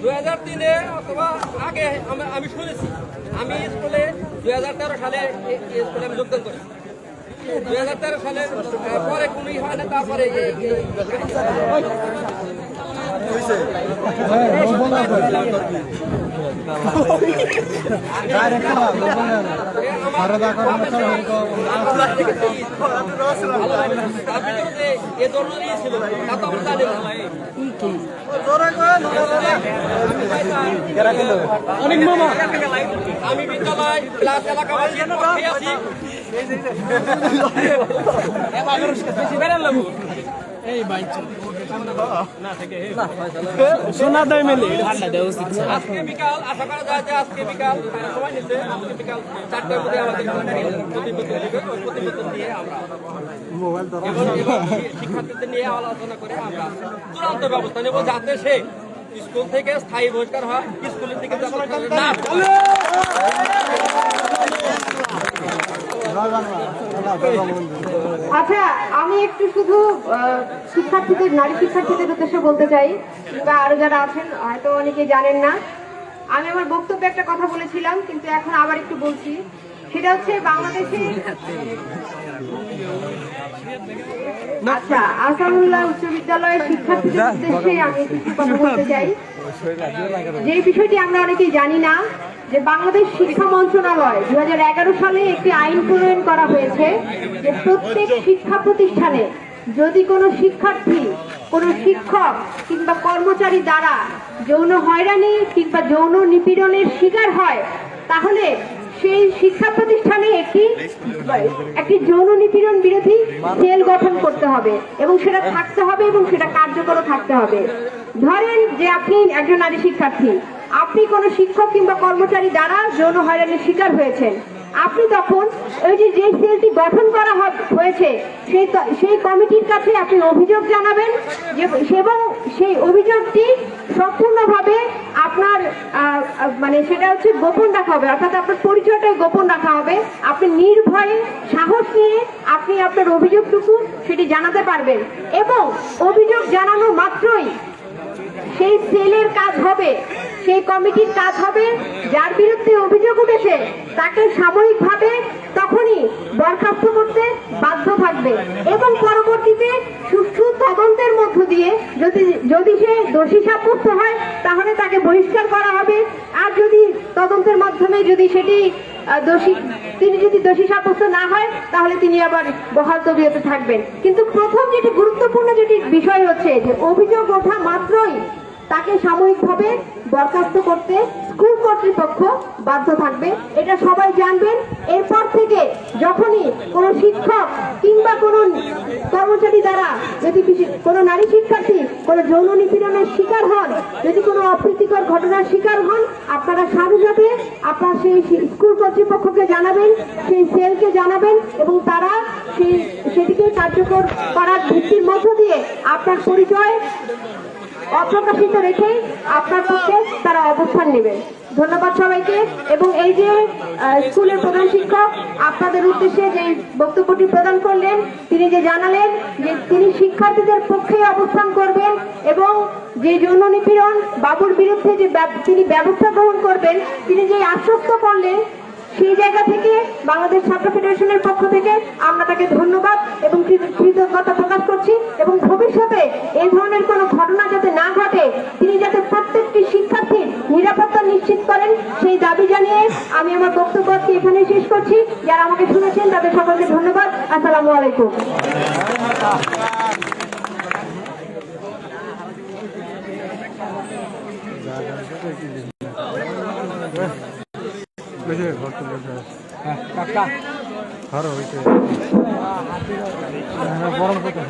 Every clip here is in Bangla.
দুই হাজার তিনে অথবা আগে আমি- শুনেছি। আমি স্কুলে দুই হাজার তেরো সালে স্কুলে আমি যোগদান করি। দুই হাজার তেরো সালে পরে কোনোই হয় না, তারপরে এই- এই- আমরা দেখেছি, ভালো লাগে না। তার ভিতরে যে এ ধরনের ছিল তা তো আমরা জানি না। অনেক মামা আমি বিদ্যালয় ক্লাস এলাকাবাসীর পক্ষে আছি সোনা দেয় মেলে ঠান্ডা দেওয়া উচিত আজকে বিকাল আশা করা যায় যে আজকে বিকাল সময় নিচ্ছে আজকে বিকাল চারটার মধ্যে আমাদের প্রতিবেদন দিবে ওই প্রতিবেদন দিয়ে আমরা এবং এবং শিক্ষার্থীদের নিয়ে আলোচনা করে আমরা চূড়ান্ত ব্যবস্থা নেব যাতে সে স্কুল থেকে স্থায়ী বহিষ্কার হয় স্কুলের দিকে না। আচ্ছা আমি একটু শুধু শিক্ষার্থীদের নারী শিক্ষার্থীদের উদ্দেশ্যে বলতে চাই বা আরও যারা আছেন হয়তো অনেকে জানেন না। আমি আমার বক্তব্যে একটা কথা বলেছিলাম কিন্তু এখন আবার একটু বলছি। সেটা হচ্ছে বাংলাদেশে আচ্ছা আসামুল্লাহ উচ্চ বিদ্যালয়ের শিক্ষার্থীদের উদ্দেশ্যে আমি কিছু কথা বলতে চাই। যে বিষয়টি আমরা অনেকেই জানি না যে বাংলাদেশ শিক্ষা মন্ত্রণালয় দু হাজার এগারো সালে একটি আইন প্রণয়ন করা হয়েছে যে প্রত্যেক শিক্ষা প্রতিষ্ঠানে যদি কোনো শিক্ষার্থী কোনো শিক্ষক কিংবা কর্মচারী দ্বারা যৌন হয়রানি কিংবা যৌন নিপীড়নের শিকার হয় তাহলে সেই শিক্ষা প্রতিষ্ঠানে একটি একটি যৌন নিপীড়ন বিরোধী সেল গঠন করতে হবে এবং সেটা থাকতে হবে এবং সেটা কার্যকর থাকতে হবে। ধরেন যে আপনি একজন নারী শিক্ষার্থী, আপনি কোনো শিক্ষক কিংবা কর্মচারী দ্বারা যৌন হয়রানির শিকার হয়েছেন। আপনি তখন ওই যে যে সেলটি গঠন করা হয়েছে, সেই সেই কমিটির কাছে আপনি অভিযোগ জানাবেন এবং সেই অভিযোগটি সম্পূর্ণভাবে আপনার মানে সেটা হচ্ছে গোপন রাখা হবে, অর্থাৎ আপনার পরিচয়টাই গোপন রাখা হবে। আপনি নির্ভয়ে সাহস নিয়ে আপনি আপনার অভিযোগটুকু সেটি জানাতে পারবেন। এবং অভিযোগ জানানো মাত্রই সেই সেলের কাজ হবে, সেই কমিটির কাজ হবে, যার বিরুদ্ধে অভিযোগ উঠেছে, তাকে সাময়িকভাবে তখনই বরখাস্ত করতে বাধ্য থাকবে এবং পরবর্তীতে সুষ্ঠু তদন্তের মধ্য দিয়ে যদি যদি সে দোষী সাব্যস্ত হয়, তাহলে তাকে বহিষ্কার করা হবে। আর যদি তদন্তের মাধ্যমে যদি সেটি দোষী, তিনি যদি দোষী সাব্যস্ত না হয়, তাহলে তিনি আবার বহাল তবিয়তে থাকবেন। কিন্তু প্রথম যেটি গুরুত্বপূর্ণ যেটি বিষয় হচ্ছে যে, অভিযোগ ওঠা মাত্রই তাকে সাময়িকভাবে বরখাস্ত করতে স্কুল কর্তৃপক্ষ বাধ্য থাকবে। এটা সবাই জানবেন। এরপর থেকে যখনই কোনো শিক্ষক কিংবা কোনো কর্মচারী দ্বারা যদি কোনো নারী শিক্ষার্থী কোনো যৌন নিপীড়নের শিকার হন, যদি কোনো অপ্রীতিকর ঘটনার শিকার হন, আপনারা সাথে সাথে আপনার সেই স্কুল কর্তৃপক্ষকে জানাবেন, সেই সেলকে জানাবেন এবং তারা সেই সেটিকে কার্যকর করার ভিত্তির মধ্য দিয়ে আপনার পরিচয় অপ্রকাশিত রেখে আপনার পক্ষে তারা অবস্থান নেবে। ধন্যবাদ সবাইকে। এবং এই যে স্কুলের প্রধান শিক্ষক, আপনাদের উদ্দেশ্যে যে বক্তব্যটি প্রদান করলেন, তিনি যে জানালেন যে তিনি শিক্ষার্থীদের পক্ষে অবস্থান করবেন এবং যে যৌন নিপীড়ন, বাবুর বিরুদ্ধে যে তিনি ব্যবস্থা গ্রহণ করবেন, তিনি যে আশ্বস্ত করলেন, সেই জায়গা থেকে বাংলাদেশ ছাত্র ফেডারেশনের পক্ষ থেকে আমরা তাকে ধন্যবাদ এবং কৃতজ্ঞতা প্রকাশ করছি এবং ভবিষ্যতে এই ধরনের কোনো তিনি যাতে প্রত্যেকটি শিক্ষার্থীর নিরাপত্তা নিশ্চিত করেন সেই দাবি জানিয়ে আমি আমার বক্তব্য আজকে এখানে শেষ করছি। যারা আমাকে শুনেছেন তাদের সকলকে ধন্যবাদ। আসসালামু আলাইকুম। কাকা ধরো হইতে গরম করতে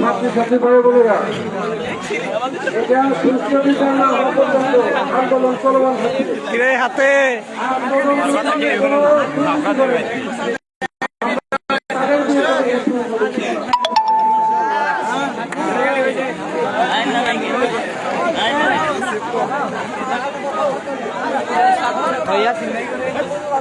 ছাত্রী ছাত্রী ভাই বোনেরা এটা সুস্থ বিচার আন্দোলন চলমান হাতে।